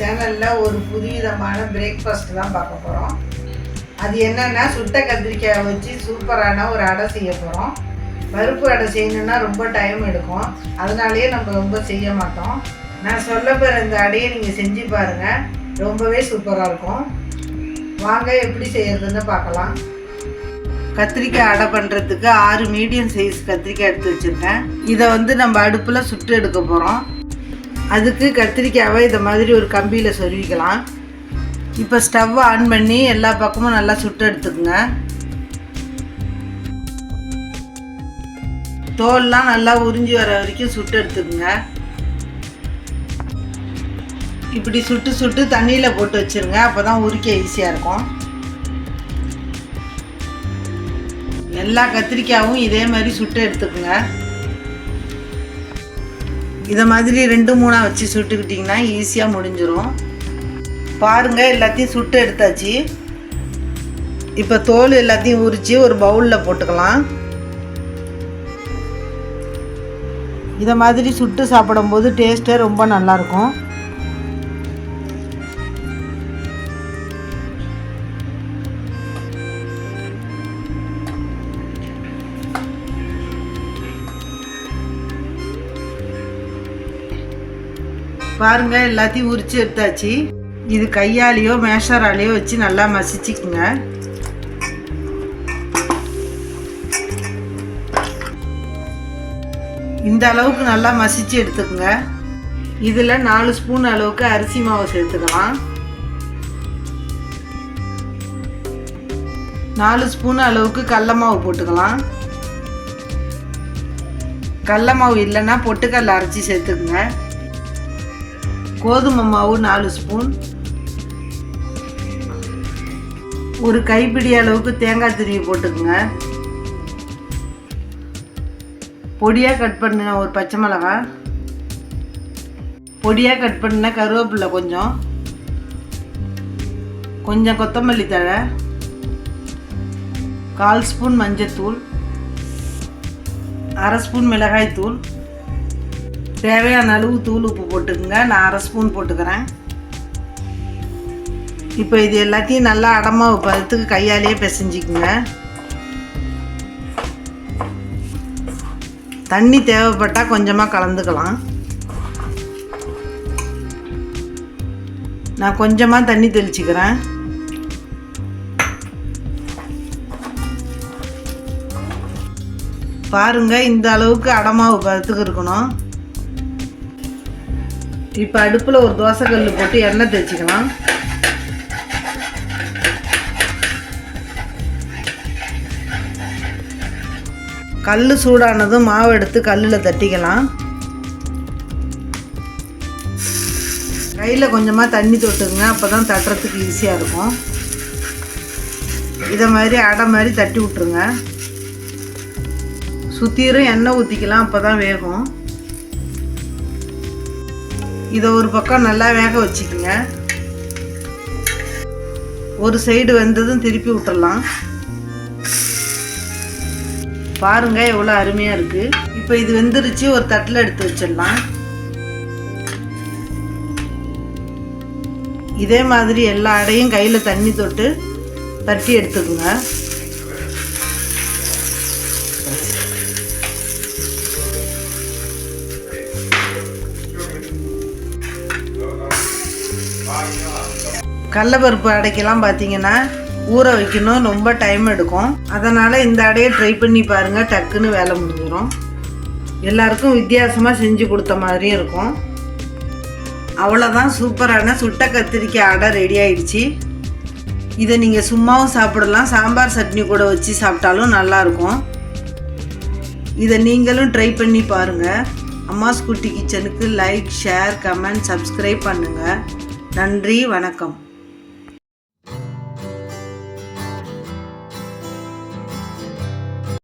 சேனலில் ஒரு புதுவிதமான பிரேக்ஃபாஸ்ட் தான் பார்க்க போகிறோம் அது என்னென்னா சுட்ட கத்திரிக்காயை வச்சு சூப்பரான ஒரு அடை செய்ய போகிறோம் பருப்பு அடை செய்யணுன்னா ரொம்ப டைம் எடுக்கும். அதனாலேயே நம்ம ரொம்ப செய்ய மாட்டோம். நான் சொல்ல போகிற இந்த அடையை நீங்கள் செஞ்சு பாருங்கள் ரொம்பவே சூப்பராக இருக்கும். வாங்க எப்படி செய்யறதுன்னு பார்க்கலாம். கத்திரிக்காய் அடை பண்ணுறதுக்கு ஆறு மீடியம் சைஸ் கத்திரிக்காய் எடுத்து வச்சுருக்கேன். இதை வந்து நம்ம அடுப்பில் சுட்டு எடுக்க போகிறோம் அதுக்கு கத்திரிக்காவை இதை மாதிரி ஒரு கம்பியில் சொருவிக்கலாம். இப்போ ஸ்டவ்வை ஆன் பண்ணி எல்லா பக்கமும் நல்லா சுட்டு எடுத்துக்கோங்க. தோல்லாம் நல்லா உறிஞ்சி வர வரைக்கும் சுட்டு எடுத்துக்கோங்க. இப்படி சுட்டு சுட்டு தண்ணியில் போட்டு வச்சுருங்க. அப்போ தான் உரிக்க ஈஸியாக இருக்கும். எல்லா கத்திரிக்காயும் இதே மாதிரி சுட்டு எடுத்துக்கோங்க. இதை மாதிரி ரெண்டு மூணாக வச்சு சுட்டுக்கிட்டிங்கன்னா ஈஸியாக முடிஞ்சிடும் பாருங்கள் எல்லாத்தையும் சுட்டு எடுத்தாச்சு. இப்போ தோல் எல்லாத்தையும் உரித்து ஒரு பவுலில் போட்டுக்கலாம். இதை மாதிரி சுட்டு சாப்பிடும்போது டேஸ்ட்டே ரொம்ப நல்லாயிருக்கும் பாருங்க எல்லாத்தையும் உரிச்சு எடுத்தாச்சு. இது கையாலேயோ மேஷராலேயோ வச்சு நல்லா மசிச்சுக்குங்க. இந்த அளவுக்கு நல்லா மசிச்சு எடுத்துக்கோங்க. இதில் நாலு ஸ்பூன் அளவுக்கு அரிசி மாவு சேர்த்துக்கலாம். நாலு ஸ்பூன் அளவுக்கு கடல மாவு போட்டுக்கலாம். கடல மாவு இல்லைன்னா பொட்டுக்கடல அரைச்சி சேர்த்துக்குங்க. கோதுமை மாவு நாலு ஸ்பூன். ஒரு கைப்பிடி அளவுக்கு தேங்காய் துருவி போட்டுக்குங்க. பொடியாக கட் பண்ணின ஒரு பச்சை மிளகாய் பொடியாக கட் பண்ணின கருவேப்பிலை கொஞ்சம். கொஞ்சம் கொத்தமல்லி தழை. கால் ஸ்பூன் மஞ்சத்தூள். அரை ஸ்பூன் மிளகாய்த்தூள். தேவையான அளவு தூள் உப்பு போட்டுக்கோங்க. நான் அரை ஸ்பூன் போட்டுக்கிறேன். இப்போ இது எல்லாத்தையும் நல்லா அடமாவு பதத்துக்கு கையாலேயே பிசைஞ்சிக்குங்க. தண்ணி தேவைப்பட்டால் கொஞ்சமாக கலந்துக்கலாம். நான் கொஞ்சமாக தண்ணி தெளிச்சுக்கிறேன். பாருங்க இந்த அளவுக்கு அடமாவு பதத்துக்கு இருக்கணும் இப்போ அடுப்பில் ஒரு தோசைக்கல் போட்டு எண்ணெய் தேய்ச்சிக்கலாம். கல் சூடானதும் மாவு எடுத்து கல்லில் தட்டிக்கலாம். கையில் கொஞ்சமாக தண்ணி தொட்டுக்குங்க அப்போ தான் தட்டுறதுக்கு ஈஸியாக இருக்கும். இதை மாதிரி அடை மாதிரி தட்டி விட்ருங்க சுற்றிரும் எண்ணெய் ஊற்றிக்கலாம் அப்போ தான் வேகும். இதை ஒரு பக்கம் நல்லா வேக வச்சுக்கோங்க. ஒரு சைடு வந்ததும் திருப்பி விட்டுடலாம் பாருங்க எவ்வளோ அருமையாக இருக்குது இப்போ இது வெந்துருச்சு ஒரு தட்டில் எடுத்து வச்சிடலாம். இதே மாதிரி எல்லா அடையும் கையில் தண்ணி தொட்டு தட்டி எடுத்துக்கோங்க. கடலப்பருப்பு அடைக்கெல்லாம் பார்த்தீங்கன்னா ஊற வைக்கணும். ரொம்ப டைம் எடுக்கும். அதனால் இந்த அடையை ட்ரை பண்ணி பாருங்கள் டக்குன்னு வேலை முடிஞ்சிடும் எல்லாருக்கும் வித்தியாசமாக செஞ்சு கொடுத்த மாதிரியும் இருக்கும். அவ்வளோதான் சூப்பரான சுட்ட கத்திரிக்காய் அடை ரெடி ஆயிடுச்சு. இதை நீங்கள் சும்மாவும் சாப்பிடலாம். சாம்பார் சட்னி கூட வச்சு சாப்பிட்டாலும் நல்லாயிருக்கும். இதை நீங்களும் ட்ரை பண்ணி பாருங்கள் அம்மாஸ் குட்டி கிச்சனுக்கு லைக் ஷேர் கமெண்ட் சப்ஸ்கிரைப் பண்ணுங்கள் நன்றி வணக்கம்.